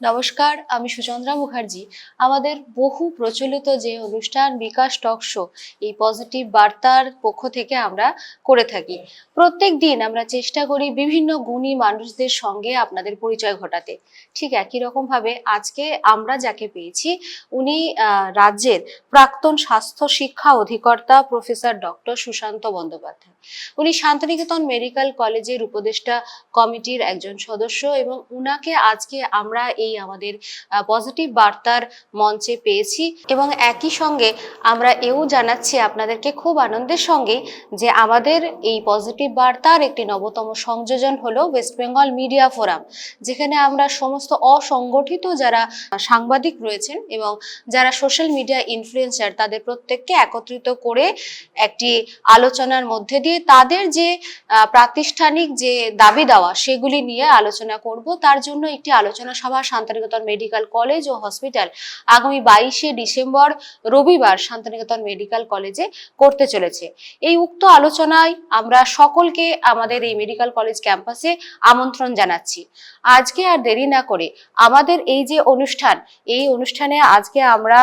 নমস্কার, আমি সুচন্দ্রা মুখার্জি। আমাদের বহু প্রচলিত যে অনুষ্ঠান, বিকাশ টক শো, এই পজিটিভ বার্তার পক্ষ থেকে আমরা করে থাকি। প্রত্যেক দিন আমরা চেষ্টা করি বিভিন্ন গুণী মানুষদের সঙ্গে আপনাদের পরিচয় ঘটাতে। ঠিক একই রকম ভাবে আজকে আমরা যাকে পেয়েছি, উনি রাজ্যের প্রাক্তন স্বাস্থ্য শিক্ষা অধিকর্তা প্রফেসর ডক্টর সুশান্ত বন্দ্যোপাধ্যায়। উনি শান্তিনিকেতন মেডিকেল কলেজের উপদেষ্টা কমিটির একজন সদস্য এবং উনাকে আজকে আমরা আমাদের পজিটিভ বার্তার মঞ্চে পেয়েছি। এবং একই সঙ্গে আমরা এও জানাচ্ছি আপনাদেরকে খুব আনন্দের সঙ্গে যে আমাদের এই পজিটিভ বার্তার একটি নবতম সংযোজন হলো ওয়েস্ট বেঙ্গল মিডিয়া ফোরাম যেখানে আমরা সমস্ত অসংগঠিত যারা সাংবাদিক রয়েছেন এবং যারা সোশ্যাল মিডিয়া ইনফ্লুয়েন্সার তাদের প্রত্যেককে একত্রিত করে একটি আলোচনার মধ্যে দিয়ে তাদের যে প্রাতিষ্ঠানিক যে দাবি দেওয়া, সেগুলি নিয়ে আলোচনা করব। তার জন্য একটি আলোচনা সভা শান্তিনিকেতন মেডিকেল কলেজ ও হসপিটাল আগামী বাইশে ডিসেম্বর রবিবার শান্তিনিকেতন মেডিকেল কলেজে করতে চলেছে। এই উক্ত আলোচনায় আমরা সকলকে আমাদের এই মেডিকেল কলেজ ক্যাম্পাসে আমন্ত্রণ জানাচ্ছি। আজকে আর দেরি না করে আমাদের এই যে অনুষ্ঠান, এই অনুষ্ঠানে আজকে আমরা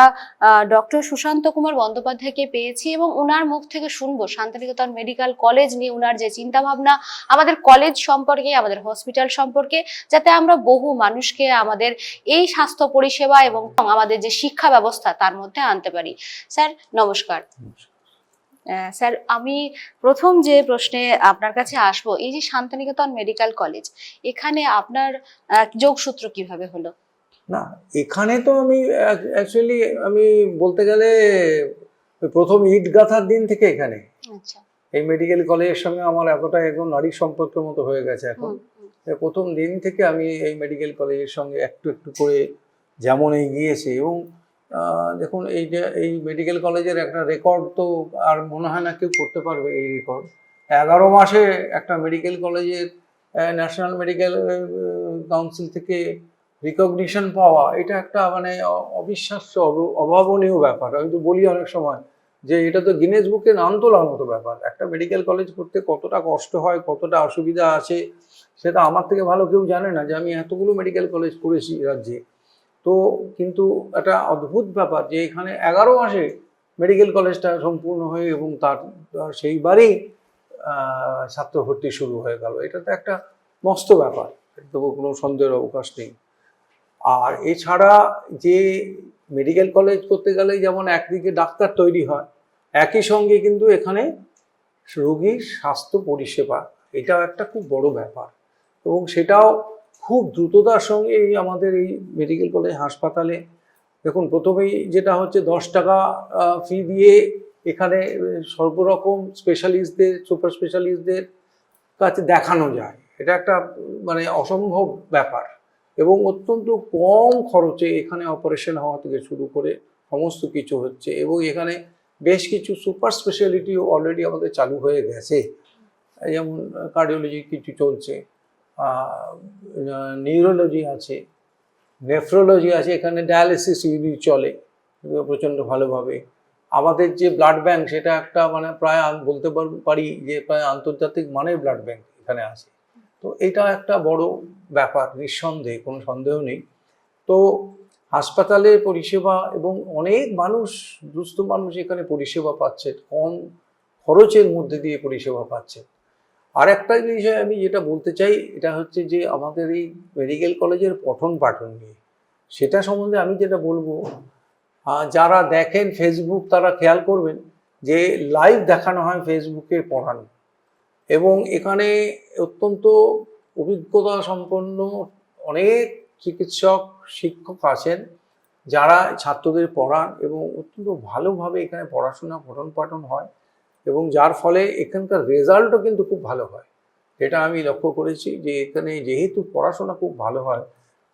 ডক্টর সুশান্ত কুমার বন্দ্যোপাধ্যায়কে পেয়েছি এবং ওনার মুখ থেকে শুনব শান্তিনিকেতন মেডিকেল কলেজ নিয়ে ওনার যে চিন্তা ভাবনা আমাদের কলেজ সম্পর্কে, আমাদের হসপিটাল সম্পর্কে, যাতে আমরা বহু মানুষকে আমাদের এই স্বাস্থ্য পরিষেবা এবং আমাদের যে শিক্ষা ব্যবস্থা তার মধ্যে আনতে পারি। স্যার নমস্কার। আহ, স্যার আমি প্রথম যে প্রশ্নে আপনার কাছে আসব এই যে শান্তিনিকেতন মেডিকেল কলেজ এখানে আপনার যোগসূত্র কীভাবে হলো? না এখানে তো আমি অ্যাকচুয়ালি আমি বলতে গেলে প্রথম ইট গাঁথার দিন থেকে এখানে। আচ্ছা। এই মেডিকেল কলেজের সঙ্গে আমার এতটা একদম নারী সম্পর্কের মতো হয়ে গেছে এখন। প্রথম দিন থেকে আমি এই মেডিকেল কলেজের সঙ্গে একটু একটু করে যেমন এগিয়েছি এবং দেখুন এই যে এই মেডিকেল কলেজের একটা রেকর্ড তো আর মনে হয় না কেউ করতে পারবে এই রেকর্ড এগারো মাসে একটা মেডিকেল কলেজের ন্যাশনাল মেডিকেল কাউন্সিল থেকে রিকগনিশন পাওয়া এটা একটা মানে অবিশ্বাস্য অব- অভাবনীয় ব্যাপার। আমি তো বলি অনেক সময় যে এটা তো গিনেস বুকে নাম তোলার মতো ব্যাপার। একটা মেডিকেল কলেজ করতে কতটা কষ্ট হয়, কতটা অসুবিধা আছে, সেটা আমার থেকে ভালো কেউ জানে না যে আমি এতগুলো মেডিকেল কলেজ করেছি রাজ্যে। তো কিন্তু একটা অদ্ভুত ব্যাপার যে এখানে এগারো মাসে মেডিকেল কলেজটা সম্পূর্ণ হয়ে এবং তার সেইবারেই ছাত্র ভর্তি শুরু হয়ে গেল। এটা তো একটা মস্ত ব্যাপার। এটা তো কোনো সন্দেহের অবকাশ নেই। আর এছাড়া যে মেডিকেল কলেজ করতে গেলে যেমন একদিকে ডাক্তার তৈরি হয়, একই সঙ্গে কিন্তু এখানে রোগীর স্বাস্থ্য পরিষেবা, এটাও একটা খুব বড় ব্যাপার। এবং সেটাও খুব দ্রুততার সঙ্গে এই আমাদের এই মেডিকেল কলেজ হাসপাতালে, দেখুন প্রথমেই যেটা হচ্ছে দশ টাকা ফি দিয়ে এখানে সর্বরকম স্পেশালিস্টদের সুপার স্পেশালিস্টদের কাছে দেখানো যায়। এটা একটা মানে অসম্ভব ব্যাপার। এবং অত্যন্ত কম খরচে এখানে অপারেশন হওয়া থেকে শুরু করে সমস্ত কিছু হচ্ছে এবং এখানে বেশ কিছু সুপার স্পেশালিটিও অলরেডি আমাদের চালু হয়ে গেছে। যেমন কার্ডিওলজি কিছু চলছে নিউরোলজি আছে নেফ্রোলজি আছে, এখানে ডায়ালিসিস ইউনিট চলে প্রচণ্ড ভালোভাবে। আমাদের যে ব্লাড ব্যাংক সেটা একটা মানে প্রায় বলতে পারি যে প্রায় আন্তর্জাতিক মানের ব্লাড ব্যাংক এখানে আছে। তো এটা একটা বড় ব্যাপার, নিঃসন্দেহে, কোনো সন্দেহ নেই। তো হাসপাতালে পরিষেবা এবং অনেক মানুষ, দুস্থ মানুষ এখানে পরিষেবা পাচ্ছে, কম খরচের মধ্যে দিয়ে পরিষেবা পাচ্ছে। আর একটা বিষয় আমি যেটা বলতে চাই, এটা হচ্ছে যে আমাদের এই মেডিকেল কলেজের পঠন পাঠন নিয়ে। সেটা সম্বন্ধে আমি যেটা বলব যারা দেখেন ফেসবুক তারা খেয়াল করবেন যে লাইভ দেখানো হয় ফেসবুকে পড়ানো। এবং এখানে অত্যন্ত অভিজ্ঞতা সম্পন্ন অনেক চিকিৎসক, শিক্ষক আছেন যারা ছাত্রদের পড়ান এবং অত্যন্ত ভালোভাবে এখানে পড়াশোনা পঠন পাঠন হয় এবং যার ফলে এখানকার রেজাল্টও কিন্তু খুব ভালো হয়। এটা আমি লক্ষ্য করেছি যে এখানে যেহেতু পড়াশোনা খুব ভালো হয়,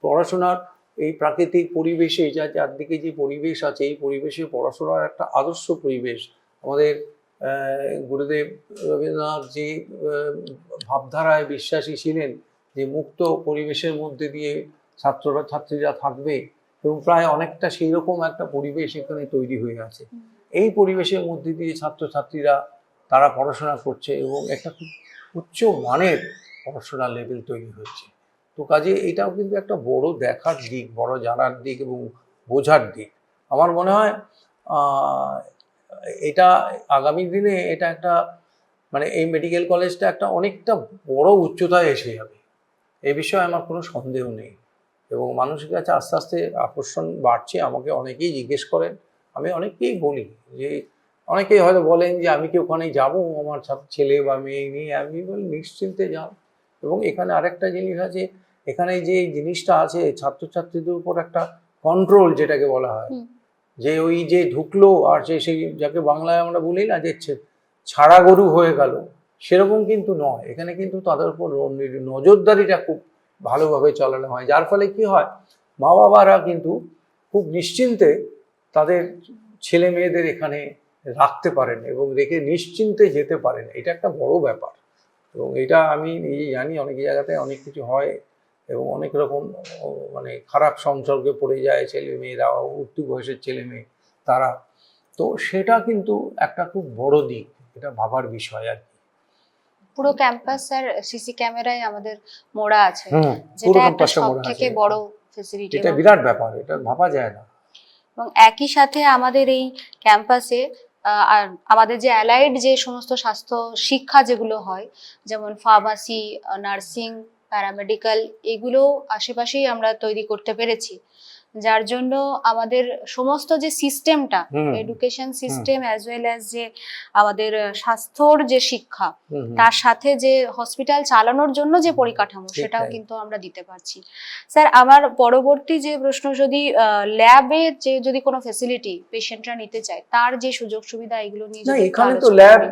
পড়াশোনার এই প্রাকৃতিক পরিবেশে, যা চারদিকে যে পরিবেশ আছে, এই পরিবেশে পড়াশোনার একটা আদর্শ পরিবেশ আমাদের গুরুদেব রবীন্দ্রনাথ যে ভাবধারায় বিশ্বাসী ছিলেন যে মুক্ত পরিবেশের মধ্যে দিয়ে ছাত্ররা, ছাত্রীরা থাকবে এবং প্রায় অনেকটা সেই রকম একটা পরিবেশ এখানে তৈরি হয়ে আছে। এই পরিবেশের মধ্যে দিয়ে ছাত্রছাত্রীরা তারা পড়াশোনা করছে এবং একটা খুব উচ্চ মানের পড়াশোনার লেভেল তৈরি হচ্ছে তো কাজে এটাও কিন্তু একটা বড় দেখার দিক, বড় জানার দিক এবং বোঝার দিক। আমার মনে হয় এটা আগামী দিনে এটা একটা মানে এই মেডিকেল কলেজটা একটা অনেকটা বড় উচ্চতায় এসে যাবে। এই বিষয়ে আমার কোনো সন্দেহ নেই। এবং মানুষের কাছে আস্তে আস্তে আকর্ষণ বাড়ছে, আমাকে অনেকেই জিজ্ঞেস করেন। আমি অনেককেই বলি যে, অনেকেই হয়তো বলেন যে, আমি কি ওখানে যাব? আমার ছেলে বা মেয়ে নিয়ে? আমি বলি, নিশ্চিন্তে যাও। এবং এখানে আরেকটা জিনিস আছে, এখানে যে জিনিসটা আছে, ছাত্রছাত্রীদের উপর একটা কন্ট্রোল যেটাকে বলা হয়। যে ওই যে ঢুকলো আর যে সেই যাকে বাংলায় আমরা বলি না যে ছাড়া গরু হয়ে গেল, সেরকম কিন্তু নয়। এখানে কিন্তু তাদের উপর নজরদারিটা খুব ভালোভাবে চালানো হয়। যার ফলে কি হয় মা বাবারা কিন্তু খুব নিশ্চিন্তে তাদের ছেলে মেয়েদের এখানে রাখতে পারেন এবং রেখে নিশ্চিন্তে যেতে পারেন। এটা একটা বড় ব্যাপার। এবং এটা আমি নিজে জানি, অনেক জায়গাতে অনেক কিছু হয়। এবং অনেক রকম মানে খারাপ সংসর্গে পড়ে যায় ছেলে মেয়েরা উঠতি বয়সের ছেলে মেয়ে তারা। তো সেটা কিন্তু একটা খুব বড় দিক এটা ভাবার বিষয় আর কি। পুরো ক্যাম্পাস স্যার সিসি ক্যামেরায় আমাদের মোড়া আছে। যেটা একটা ক্যাম্পাসটা সব মোড়া থেকে আছে। বড় ফেসিলিটি এটা বিরাট ব্যাপার এটা ভাবা যায় না। এবং একই সাথে আমাদের এই ক্যাম্পাসে আর আমাদের যে অ্যালাইড যে সমস্ত স্বাস্থ্য শিক্ষা যেগুলো হয় যেমন ফার্মাসি নার্সিং প্যারামেডিক্যাল এগুলো আশেপাশেই আমরা তৈরি করতে পেরেছি। যার জন্য আমাদের সমস্ত যে সিস্টেমটা education system as well as যে আমাদের স্বাস্থ্যর যে শিক্ষা। তার সাথে যে হসপিটাল চালানোর জন্য যে পরিকাঠামো সেটাও কিন্তু আমরা দিতে পারছি। স্যার আমার পরবর্তী যে প্রশ্ন যদি ল্যাবে যে যদি কোনো ফেসিলিটি পেশেন্টরা নিতে চায় তার যে সুযোগ সুবিধা এগুলো নিয়ে এখানে তো ল্যাব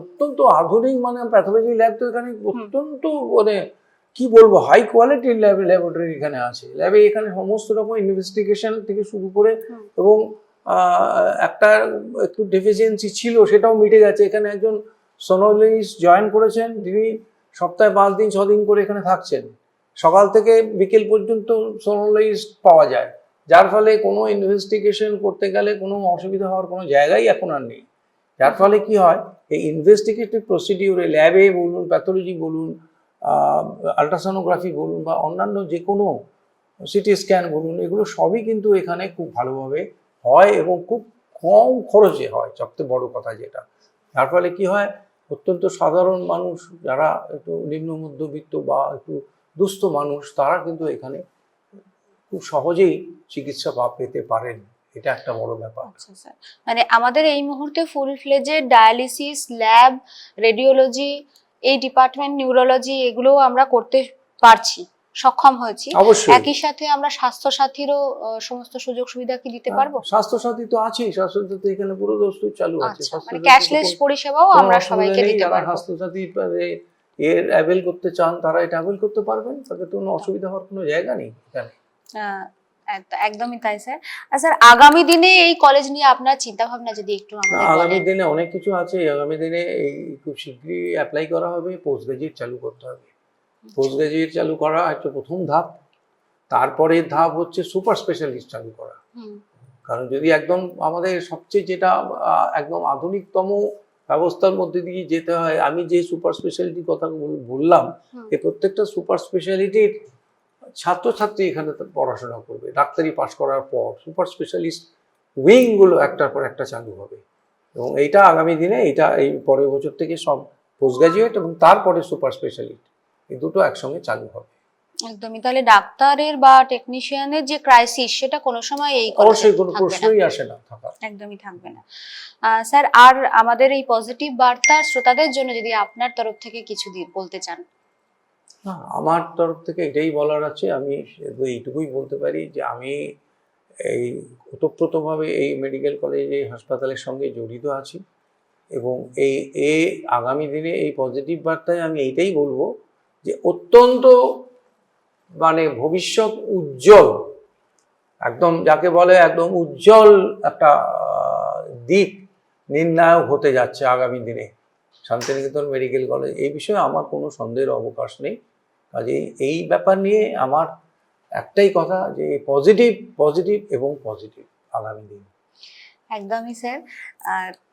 অত্যন্ত আধুনিক মানে প্যাথোলজি ল্যাব তো এখানে অত্যন্ত মানে কি বলব? হাই কোয়ালিটির ল্যাব ল্যাবরেটরি এখানে আছে। ল্যাবে এখানে সমস্ত রকম ইনভেস্টিগেশন থেকে শুরু করে এবং একটা একটু ডেফিসিয়েন্সি ছিল সেটাও মিটে গেছে। এখানে একজন সোনোলজিস্ট জয়েন করেছেন যিনি সপ্তাহে পাঁচ দিন ছ দিন করে এখানে থাকছেন। সকাল থেকে বিকেল পর্যন্ত সোনোলজিস্ট পাওয়া যায়। যার ফলে কোনো ইনভেস্টিগেশন করতে গেলে কোনো অসুবিধা হওয়ার কোনো জায়গাই এখন আর নেই। যার ফলে কি হয় এই ইনভেস্টিগেটিভ প্রসিডিউরে ল্যাবে বলুন প্যাথোলজি বলুন আলট্রাসোনোগ্রাফি বলুন বা অন্যান্য যে কোনো সিটি স্ক্যান বলুন, এগুলো সবই কিন্তু এখানে খুব ভালোভাবে হয় এবং খুব কম খরচে হয়, সবচেয়ে বড় কথা যেটা। যার ফলে কি হয়, অত্যন্ত সাধারণ মানুষ যারা একটু নিম্ন মধ্যবিত্ত বা একটু দুস্থ মানুষ, তারা কিন্তু এখানে খুব সহজেই চিকিৎসা পা, পেতে পারেন। এটা একটা বড় ব্যাপার। আচ্ছা মানে আমাদের এই মুহূর্তে ফুল ফ্লেজের ডায়ালিসিস ল্যাব রেডিওলজি এই ডিপার্টমেন্ট নিউরোলজি এগুলো আমরা করতে পারছি সক্ষম হয়েছি। একই সাথে আমরা স্বাস্থ্য সাথীরও সমস্ত সুযোগ সুবিধা কি দিতে পারব? স্বাস্থ্য সাথী তো আছেই স্বাস্থ্য সাথী এখানে পুরো দস্তুর চালু আছে। আচ্ছা মানে ক্যাশলেস পরিষেবাও আমরা সবাইকে দিতে পারব। স্বাস্থ্য সাথী এ- এর অ্যাভেল করতে চান তারা এটা অ্যাভেল করতে পারবেন। তাদের তো কোনো অসুবিধা হওয়ার কোনো জায়গা নেই। এখানে এক- একদমই তাই স্যার আর স্যার আগামী দিনে এই কলেজ নিয়ে আপনার চিন্তা ভাবনা যদি একটু আমাদের আগামী দিনে অনেক কিছু আছে। আগামী দিনে এই খুব শীঘ্রই অ্যাপ্লাই করা হবে পোস্ট গ্রাজুয়েট চালু করতে হবে। পোস্ট গ্রাজুয়েট চালু করা হচ্ছে প্রথম ধাপ। তারপরে ধাপ হচ্ছে সুপার স্পেশালিস্ট চালু করা। কারণ যদি একদম আমাদের সবচেয়ে যেটা একদম আধুনিকতম ব্যবস্থার মধ্যে দিয়ে যেতে হয় আমি যে সুপার স্পেশালিটির কথা বল- বললাম। এই প্রত্যেকটা সুপার স্পেশালিটির ছাত্রছাত্রী এখানে পড়াশোনা করবে ডাক্তারি পাশ করার পর সুপার স্পেশালিস্ট উইংগুলো একটার পর একটা চালু হবে। এবং এইটা আগামী দিনে এটা এই পরের বছর থেকে সব পোস্ট গ্রাজুয়েট এবং তারপরে সুপার স্পেশালিস্ট এই দুটো একসঙ্গে চালু হবে। একদমই তাহলে ডাক্তারের বা টেকনিশিয়ানের যে ক্রাইসিস সেটা কোনো সময় এই অবশ্যই কোনো প্রশ্নই আসে না একদমই থাকবে না। স্যার আর আমাদের এই পজিটিভ বার্তা শ্রোতাদের জন্য যদি আপনার তরফ থেকে কিছু দিয়ে বলতে চান। না, আমার তরফ থেকে এটাই বলার আছে, আমি এইটুকুই বলতে পারি যে আমি এই ওতপ্রোতভাবে এই মেডিকেল কলেজে হাসপাতালের সঙ্গে জড়িত আছি এবং এই এ আগামী দিনে এই পজিটিভ বার্তায় আমি এইটাই বলব যে অত্যন্ত মানে ভবিষ্যৎ উজ্জ্বল, একদম যাকে বলে একদম উজ্জ্বল একটা দিক নির্ণায়ক হতে যাচ্ছে আগামী দিনে। শান্তিনিকেতন মেডিকেল কলেজ, এই বিষয়ে আমার কোনো সন্দেহের অবকাশ নেই। কাজে এই ব্যাপার নিয়ে আমার একটাই কথা যে পজিটিভ পজিটিভ এবং পজিটিভ আগামী দিন। একদমই স্যার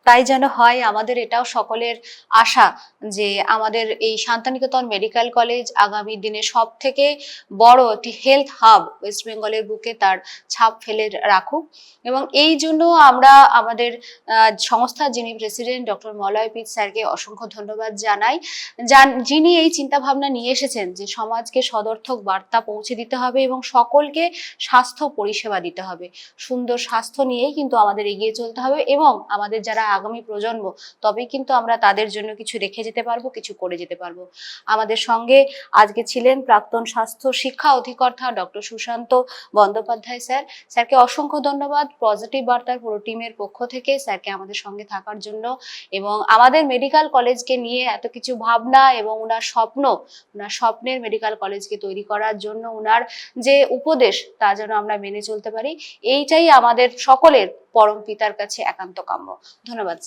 তাই যেন হয়, আমাদের এটাও সকলের আশা যে আমাদের এই শান্তিনিকেতন মেডিকেল কলেজ আগামী দিনে সব থেকে বড় একটি হেলথ হাব ওয়েস্ট বেঙ্গলের বুকে তার ছাপ ফেলে রাখুক। এবং এই জন্য আমরা আমাদের সংস্থার যিনি প্রেসিডেন্ট ডক্টর মলয় পিত স্যারকে অসংখ্য ধন্যবাদ জানাই। যান- যিনি এই চিন্তা ভাবনা নিয়ে এসেছেন যে সমাজকে সদর্থক বার্তা পৌঁছে দিতে হবে এবং সকলকে স্বাস্থ্য পরিষেবা দিতে হবে। সুন্দর স্বাস্থ্য নিয়েই কিন্তু আমাদের এগিয়ে চলতে হবে এবং আমাদের যারা আগামী প্রজন্ম, তবেই কিন্তু আমরা তাদের জন্য কিছু রেখে যেতে পারব, কিছু করে যেতে পারব। আমাদের সঙ্গে আজকে ছিলেন প্রাক্তন স্বাস্থ্য শিক্ষা অধিকর্তা ডক্টর সুশান্ত বন্দ্যোপাধ্যায় স্যার। স্যারকে অসংখ্য ধন্যবাদ। পজিটিভ বার্তার পুরো টিমের পক্ষ থেকে স্যারকে আমাদের সঙ্গে থাকার জন্য এবং আমাদের মেডিকেল কলেজকে নিয়ে এত কিছু ভাবনা এবং ওনার স্বপ্ন ওনার স্বপ্নের মেডিকেল কলেজকে তৈরি করার জন্য ওনার যে উপদেশ তা যেন আমরা মেনে চলতে পারি, এইটাই আমাদের সকলের পরম পিতার কাছে একান্ত কাম্য। ধন্যবাদ